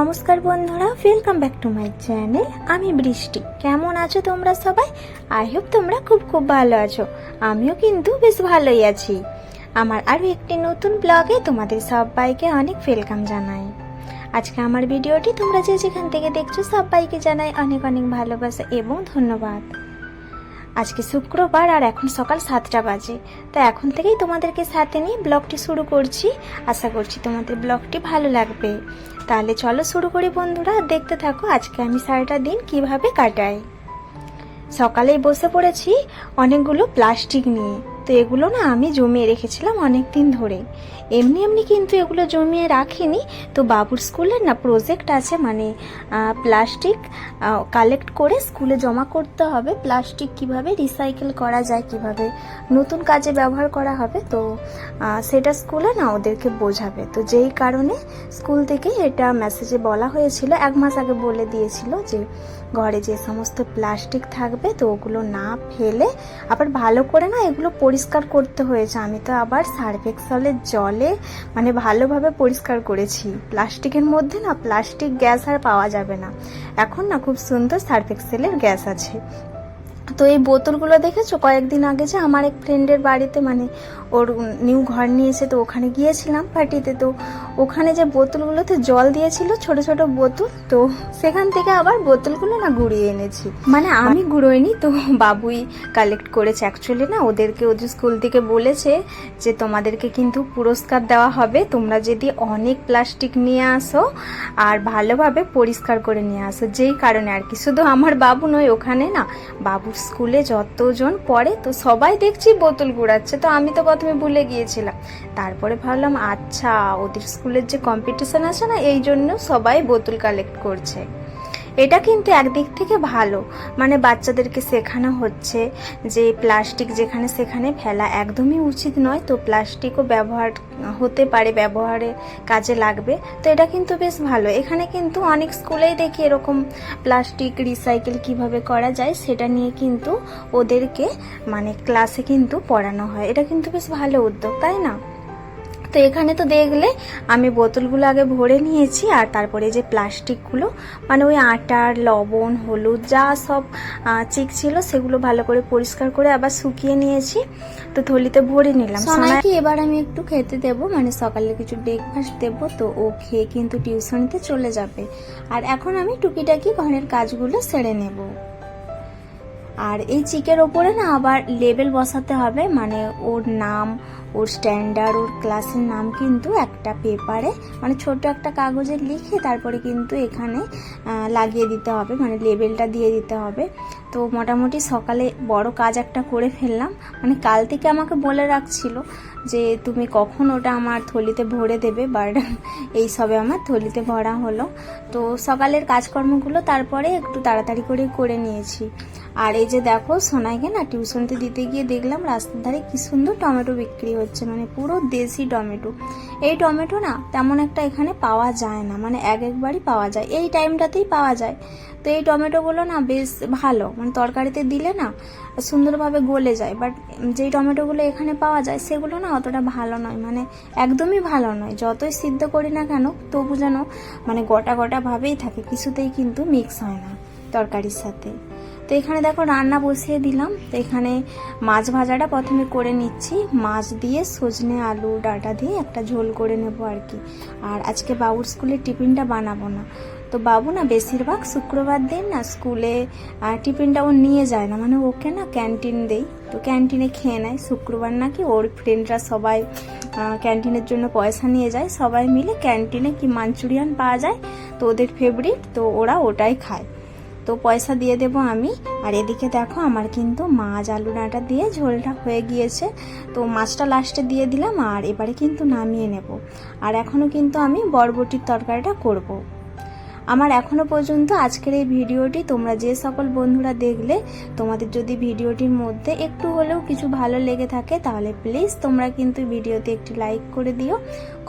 নমস্কার বন্ধুরা welcome back to my channel আমি বৃষ্টি। কেমন আছো তোমরা সবাই? আই হোপ তোমরা খুব খুব ভালো আছো। আমিও কিন্তু বেশ ভালোই আছি। আমার আরও একটি নতুন ব্লগে তোমাদের সবাইকে অনেক ওয়েলকাম জানাই। আজকে আমার ভিডিওটি তোমরা যে যেখান থেকে দেখছ সবাইকে জানাই অনেক অনেক ভালোবাসা এবং ধন্যবাদ। আজকে শুক্রবার আর এখন সকাল সাতটা বাজে। তো এখন থেকেই তোমাদেরকে সাথে নিয়ে ব্লগটি শুরু করছি। আশা করছি তোমাদের ব্লগটি ভালো লাগবে। তাহলে চলো শুরু করি বন্ধুরা। দেখতে থাকো আজকে আমি সারাটা দিন কীভাবে কাটাই। সকালেই বসে পড়েছি অনেকগুলো প্লাস্টিক নিয়ে। তো এগুলো না আমি জমিয়ে রেখেছিলাম অনেক দিন ধরে। এমনি এমনি কিন্তু এগুলো জমিয়ে রাখিনি। তো বাবুর স্কুলের না প্রজেক্ট আছে মানে প্লাস্টিক কালেক্ট করে স্কুলে জমা করতে হবে। প্লাস্টিক কীভাবে রিসাইকেল করা যায়, কীভাবে নতুন কাজে ব্যবহার করা হবে, তো সেটা স্কুলে না ওদেরকে বোঝাবে। তো যেই কারণে স্কুল থেকে এটা মেসেজে বলা হয়েছিল, এক মাস আগে বলে দিয়েছিল যে ঘরে যে সমস্ত প্লাস্টিক থাকবে তো ওগুলো না ফেলে আবার ভালো করে না এগুলো পরিষ্কার করতে হয়েছে। আমি তো আবার সার্ফেক্সলের জলে মানে ভালোভাবে পরিষ্কার করেছি। প্লাস্টিকের মধ্যে না প্লাস্টিক গ্যাস আর পাওয়া যাবে না। এখন না খুব সুন্দর সার্ফেক্সেলের গ্যাস আছে। তো এই বোতলগুলো দেখেছ? কয়েকদিন আগে যে আমার এক ফ্রেন্ডের বাড়িতে মানে ওর নিউ ঘর নিয়েছে তো ওখানে গিয়েছিলাম পার্টিতে তো ওখানে যে বোতলগুলোতে জল দিয়েছিল, ছোট ছোট বোতল, তো সেখান থেকে আবার বোতলগুলো না গুঁড়িয়ে এনেছি। মানে আমি গুঁড়োইনি, তো বাবুই কালেক্ট করেছে। অ্যাকচুয়ালি না, ওদেরকে ওদের স্কুল থেকে বলেছে যে তোমাদেরকে কিন্তু পুরস্কার দেওয়া হবে। তোমরা যদি অনেক প্লাস্টিক নিয়ে আসো আর ভালোভাবে পরিষ্কার করে নিয়ে আসো, যেই কারণে আর কি। শুধু আমার বাবু নয়, ওখানে না বাবুর স্কুলে যতজন পড়ে, তো সবাই দেখছি বোতল গুড়াচ্ছে। তো আমি তো প্রথমে ভুলে গিয়েছিলাম। তারপরে ভাবলাম আচ্ছা ওদের স্কুলের যে কম্পিটিশান আছে না, এই জন্য সবাই বোতল কালেক্ট করছে। এটা কিন্তু একদিক থেকে ভালো। মানে বাচ্চাদেরকে শেখানো হচ্ছে যে প্লাস্টিক যেখানে সেখানে ফেলা একদমই উচিত নয়। তো প্লাস্টিকও ব্যবহার হতে পারে, ব্যবহারে কাজে লাগবে। তো এটা কিন্তু বেশ ভালো। এখানে কিন্তু অনেক স্কুলেই দেখি এরকম প্লাস্টিক রিসাইকেল কীভাবে করা যায় সেটা নিয়ে কিন্তু ওদেরকে মানে ক্লাসে কিন্তু পড়ানো হয়। এটা কিন্তু বেশ ভালো উদ্যোগ, তাই না? তো এখানে তো দেখলে আমি বোতলগুলো আগে ভরে নিয়েছি আর তারপরে যে প্লাস্টিকগুলো মানে ওই আটার লবণ হলুদ যা সব চিক ছিল সেগুলো ভালো করে পরিষ্কার করে আবার শুকিয়ে নিয়েছি। তো থলিতে ভরে নিলাম। সোনাইকে এবার আমি একটু খেতে দেব? মানে সকালে কিছু ব্রেকফাস্ট দেবো তো ও খেয়ে কিন্তু টিউশনিতে চলে যাবে। আর এখন আমি টুকিটাকি ঘরের কাজগুলো সেরে নেব। আর এই চিকের ওপরে না আবার লেবেল বসাতে হবে মানে ওর নাম ওর স্ট্যান্ডার্ড ওর ক্লাসের নাম কিন্তু একটা পেপারে মানে ছোট একটা কাগজে লিখে তারপরে কিন্তু এখানে লাগিয়ে দিতে হবে মানে লেবেলটা দিয়ে দিতে হবে। তো মোটামুটি সকালে বড় কাজ একটা করে ফেললাম। মানে কাল থেকে আমাকে বলে রাখছিল যে, তুমি কখন ওটা আমার থলিতে ভরে দেবে? বাট এই সবে আমার থলিতে ভরা হলো। তো সকালের কাজকর্মগুলো তারপরে একটু তাড়াতাড়ি করে করে নিয়েছি। আর এই যে দেখো, সোনাইকে না টিউশনতে দিতে গিয়ে দেখলাম রাস্তার ধারে কি সুন্দর টমেটো বিক্রি হচ্ছে মানে পুরো দেশি টমেটো। এই টমেটো না তেমন একটা এখানে পাওয়া যায় না মানে এক একবারই পাওয়া যায়, এই টাইমটাতেই পাওয়া যায়। তো এই টমেটোগুলো না বেশ ভালো মানে তরকারিতে দিলে না সুন্দরভাবে গলে যায় বাট যেই টমেটোগুলো এখানে পাওয়া যায়, সেগুলো না অতটা ভালো নয় মানে একদমই ভালো নয়, যতই সিদ্ধ করি না কেন, তবু যেন মানে গোটা গোটাভাবেই থাকে, কিছুতেই কিন্তু মিক্স হয় না তরকারির সাথে। তো এখানে দেখো রান্না বসিয়ে দিলাম। তো এখানে মাছ ভাজাটা প্রথমে করে নিচ্ছি। মাছ দিয়ে সজনে আলু ডাটা দিয়ে একটা ঝোল করে নেব আর কি। আর আজকে বাবুর স্কুলে টিফিনটা বানাবো না। তো বাবু না বেশিরভাগ শুক্রবার দিন না স্কুলে টিফিনটা ও নিয়ে যায় না। মানে ওকে না ক্যান্টিন দেই। তো ক্যান্টিনে খেয়ে নেয়। শুক্রবার নাকি ওর ফ্রেন্ডরা সবাই ক্যান্টিনের জন্য পয়সা নিয়ে যায়। সবাই মিলে ক্যান্টিনে কি মাঞ্চুরিয়ান পাওয়া যায়, তো ওদের ফেভারিট তো ওরা ওটাই খায়। তো পয়সা দিয়ে দেব আমি। আর এদিকে দেখো, আমার কিন্তু মাছ আলু ডাঁটা দিয়ে ঝোলটা হয়ে গিয়েছে। তো মাছটা লাস্টে দিয়ে দিলাম, আর এবারে কিন্তু নামিয়ে নেব। আর এখনও কিন্তু আমি বরবটির তরকারিটা করব। আমার এখনও পর্যন্ত আজকের এই ভিডিওটি তোমরা যে সকল বন্ধুরা দেখলে, তোমাদের যদি ভিডিওটির মধ্যে একটু হলেও কিছু ভালো লেগে থাকে, তাহলে প্লিজ তোমরা কিন্তু ভিডিওতে একটি লাইক করে দিও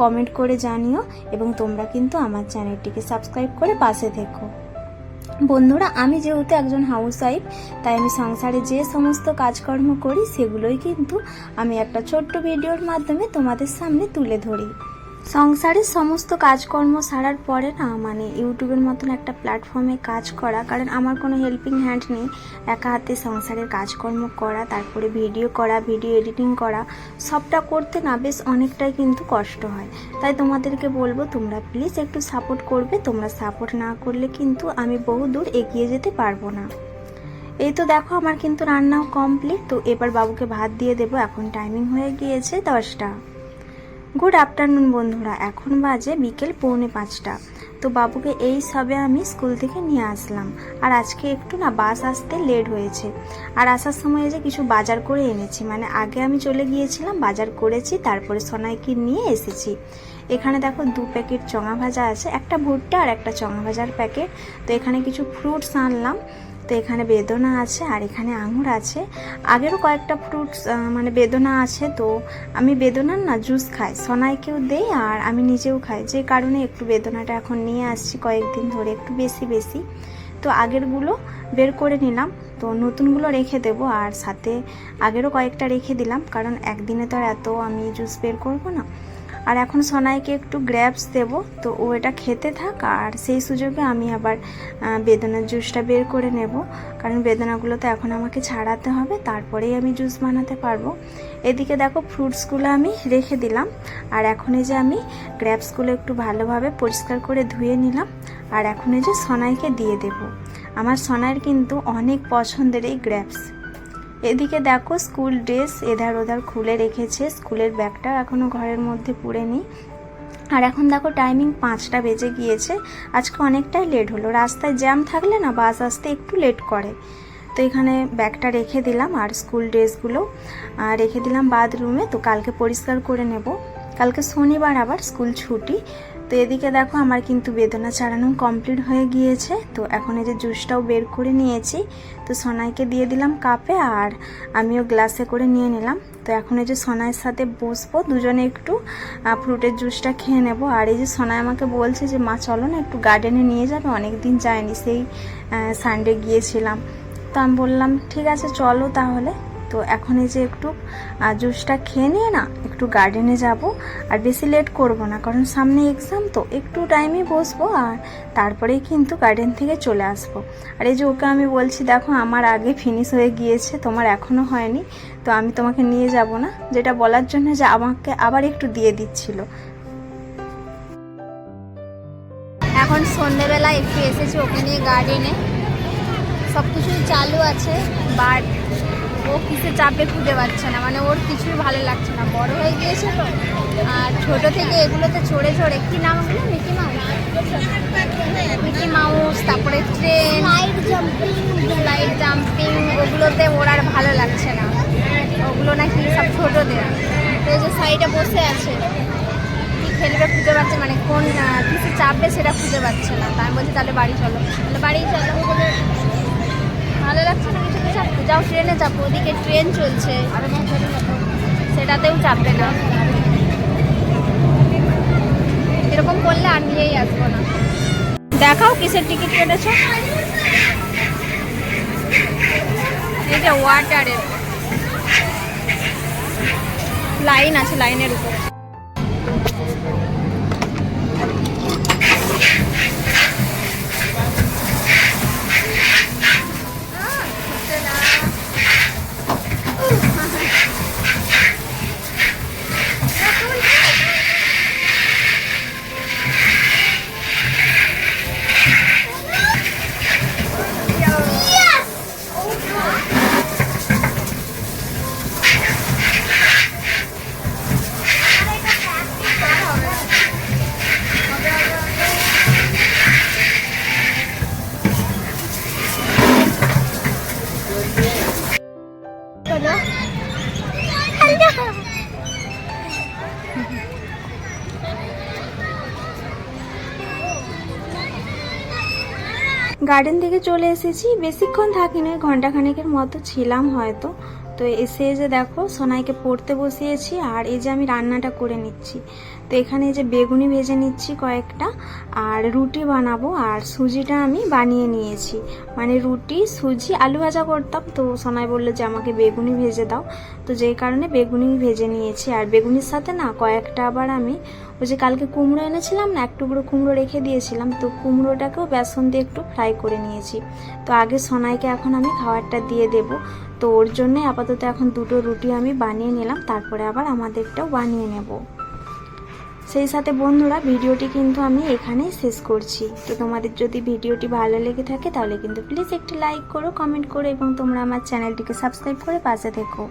কমেন্ট করে জানিও, এবং তোমরা কিন্তু আমার চ্যানেলটিকে সাবস্ক্রাইব করে পাশে থেকো। বন্ধুরা, আমি যেহেতু একজন হাউস ওয়াইফ তাই আমি সংসারে যে সমস্ত কাজকর্ম করি, সেগুলোই কিন্তু আমি একটা ছোট্ট ভিডিওর মাধ্যমে তোমাদের সামনে তুলে ধরি। সংসারের সমস্ত কাজকর্ম সারার পরে না মানে ইউটিউবের মতন একটা প্ল্যাটফর্মে কাজ করা, কারণ আমার কোনো হেল্পিং হ্যান্ড নেই। একা হাতে সংসারের কাজকর্ম করা, তারপরে ভিডিও করা ভিডিও এডিটিং করা, সবটা করতে না বেশ অনেকটাই কিন্তু কষ্ট হয়। তাই তোমাদেরকে বলব, তোমরা প্লিজ একটু সাপোর্ট করবে, তোমরা সাপোর্ট না করলে কিন্তু আমি বহু দূর এগিয়ে যেতে পারব না। এই তো দেখো, আমার কিন্তু রান্নাও কমপ্লিট তো এবার বাবুকে ভাত দিয়ে দেবো, এখন টাইমিং হয়ে গিয়েছে দশটা। গুড আফটারনুন বন্ধুরা। এখন বাজে বিকেল পৌনে পাঁচটা। তো বাবুকে এই সবে আমি স্কুল থেকে নিয়ে আসলাম। আর আজকে একটু না বাস আসতে লেট হয়েছে। আর আসার সময় যে কিছু বাজার করে এনেছি। মানে আগে আমি চলে গিয়েছিলাম, বাজার করেছি, তারপরে সোনাইকে নিয়ে এসেছি। এখানে দেখো দু প্যাকেট চঙা ভাজা আছে, একটা ভুট্টা আর একটা চঙা ভাজার প্যাকেট। তো এখানে কিছু ফ্রুটস আনলাম। তো এখানে বেদনা আছে আর এখানে আঙুর আছে। আগেরও কয়েকটা ফ্রুটস মানে বেদনা আছে, তো আমি বেদনার না জুস খাই। সোনাইকেও দেই আর আমি নিজেও খাই। যে কারণে একটু বেদনাটা এখন নিয়ে আসছি কয়েকদিন ধরে, একটু বেশি বেশি। তো আগেরগুলো বের করে নিলাম। তো নতুনগুলো রেখে দেবো আর সাথে আগেরও কয়েকটা রেখে দিলাম, কারণ একদিনে তো আর এত আমি জুস বের করব না। আর এখন সোনাইকে একটু গ্র্যাপস দেবো। তো ও এটা খেতে থাক, আর সেই সুযোগে আমি আবার বেদনার জুসটা বের করে নেব। কারণ বেদনাগুলো তো এখন আমাকে ছাড়াতে হবে, তারপরেই আমি জুস বানাতে পারব। এদিকে দেখো ফ্রুটসগুলো আমি রেখে দিলাম, আর এখন এই যে আমি গ্র্যাপসগুলো একটু ভালোভাবে পরিষ্কার করে ধুয়ে নিলাম, আর এখন এই যে সোনাইকে দিয়ে দেব। আমার সোনাইয়ের কিন্তু অনেক পছন্দের এই গ্র্যাপস এদিকে দেখো স্কুল ড্রেস এধার ওধার খুলে রেখেছে। স্কুলের ব্যাগটা এখনও ঘরের মধ্যে পুড়ে নি। আর এখন দেখো টাইমিং পাঁচটা বেজে গিয়েছে। আজকে অনেকটাই লেট হলো। রাস্তায় জ্যাম থাকলে না বাস আসতে একটু লেট করে। তো এখানে ব্যাগটা রেখে দিলাম আর স্কুল ড্রেসগুলো রেখে দিলাম বাথরুমে তো কালকে পরিষ্কার করে নেব। কালকে শনিবার আবার স্কুল ছুটি। তো এদিকে দেখো আমার কিন্তু বেদনা ছাড়ানো কমপ্লিট হয়ে গিয়েছে। তো এখন এই যে জুসটাও বের করে নিয়েছি। তো সোনাইকে দিয়ে দিলাম কাপে আর আমিও গ্লাসে করে নিয়ে নিলাম। তো এখন এই যে সোনাইয়ের সাথে বসবো, দুজনে একটু ফ্রুটের জুসটা খেয়ে নেব। আর এই যে সোনাই আমাকে বলছে যে, মা, চলো না একটু গার্ডেনে নিয়ে যাবে অনেক দিন যায়নি, সেই সানডে গিয়েছিলাম। তো আমি বললাম, ঠিক আছে, চলো তাহলে। তো এখন এই যে একটু জুসটা খেয়ে নিয়ে না একটু গার্ডেনে যাব, আর বেশি লেট করব না, কারণ সামনে এক্সাম তো, একটু টাইমে বসবো, আর তারপরেই কিন্তু গার্ডেন থেকে চলে আসব। আর এই যে ওকে আমি বলছি, দেখো, আমার আগে ফিনিশ হয়ে গিয়েছে, তোমার এখনও হয়নি, তো আমি তোমাকে নিয়ে যাব না। যেটা বলার জন্য যে আমাকে আবার একটু দিয়ে দিচ্ছিল। এখন সন্ধেবেলা একটু এসেছি ওখানে গার্ডেনে সব কিছুই চালু আছে বাট ও কিসে চাপে খুঁজে পাচ্ছে না মানে ওর কিছুই ভালো লাগছে না। বড় হয়ে গিয়েছে তো, আর ছোট থেকে এগুলোতে চড়ে চড়ে, কি নাম ওগুলো? Mickey Mouse? মিকি মাউস, তারপরে ট্রেন, লাইট জাম্পিং, ওগুলোতে ওর আর ভালো লাগছে না। ওগুলো নাকি সব ছোটদের। তো যে সাইডে বসে আছে, কি খেলবে খুঁজে পাচ্ছে মানে কোন কিসে চাপবে সেটা খুঁজে পাচ্ছে না। তাই বলছি, তাহলে বাড়ি চলো। তাহলে বাড়ি চলো। ভালো লাগছে না? যাও ট্রেনে চাপো ওদিকে ট্রেন চলছে। সেটাতেও চাপবে না। এরকম করলে আর নিয়েই আসব না। দেখাও কিসের টিকিট কেটেছো? যে ওয়াটারের লাইন আছে, লাইনের উপর। গার্ডেন থেকে চলে এসেছি। বেশিক্ষণ থাকিনি ঘণ্টা খানেকের মতো ছিলাম হয়তো। তো এসে যে দেখো, সোনাইকে পড়তে বসিয়েছি, আর এই যে আমি রান্নাটা করে নিচ্ছি। তো এখানে যে বেগুনি ভেজে নিচ্ছি কয়েকটা, আর রুটি বানাবো, আর সুজিটা আমি বানিয়ে নিয়েছি। মানে রুটি, সুজি, আলু ভাজা করতাম, তো সোনাই বলল যে আমাকে বেগুনি ভেজে দাও। তো যেই কারণে বেগুনি ভেজে নিয়েছি, আর বেগুনির সাথে না কয়েকটা আবার আমি ওই যে কালকে কুমড়ো এনেছিলাম না, এক টুকরো কুমড়ো রেখে দিয়েছিলাম, তো কুমড়োটাকেও বেসন দিয়ে একটু ফ্রাই করে নিয়েছি। তো আগে সোনাইকে এখন আমি খাবারটা দিয়ে দেব। তো ওর জন্যে আপাতত এখন দুটো রুটি আমি বানিয়ে নিলাম, তারপরে আবার আমাদেরটাও বানিয়ে নেব। সেই সাথে বন্ধুরা, ভিডিওটি কিন্তু আমি এখানেই শেষ করছি। তো তোমাদের যদি ভিডিওটি ভালো লেগে থাকে, তাহলে কিন্তু প্লিজ একটি লাইক করো কমেন্ট করো এবং তোমরা আমার চ্যানেলটিকে সাবস্ক্রাইব করে পাশে থেকো।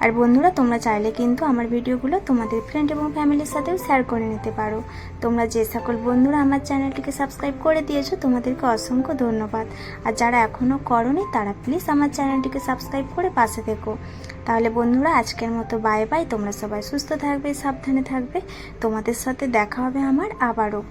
আর বন্ধুরা, তোমরা চাইলে কিন্তু আমার ভিডিওগুলো তোমাদের ফ্রেন্ড এবং ফ্যামিলির সাথেও শেয়ার করে নিতে পারো। তোমরা যে সকল বন্ধুরা আমার চ্যানেলটিকে সাবস্ক্রাইব করে দিয়েছ, তোমাদেরকে অসংখ্য ধন্যবাদ। আর যারা এখনও করনি, তারা প্লিজ আমার চ্যানেলটিকে সাবস্ক্রাইব করে পাশে থেকো। তাহলে বন্ধুরা, আজকের মতো বাই বাই তোমরা সবাই সুস্থ থাকবে, সাবধানে থাকবে। তোমাদের সাথে দেখা হবে আমার আবারও।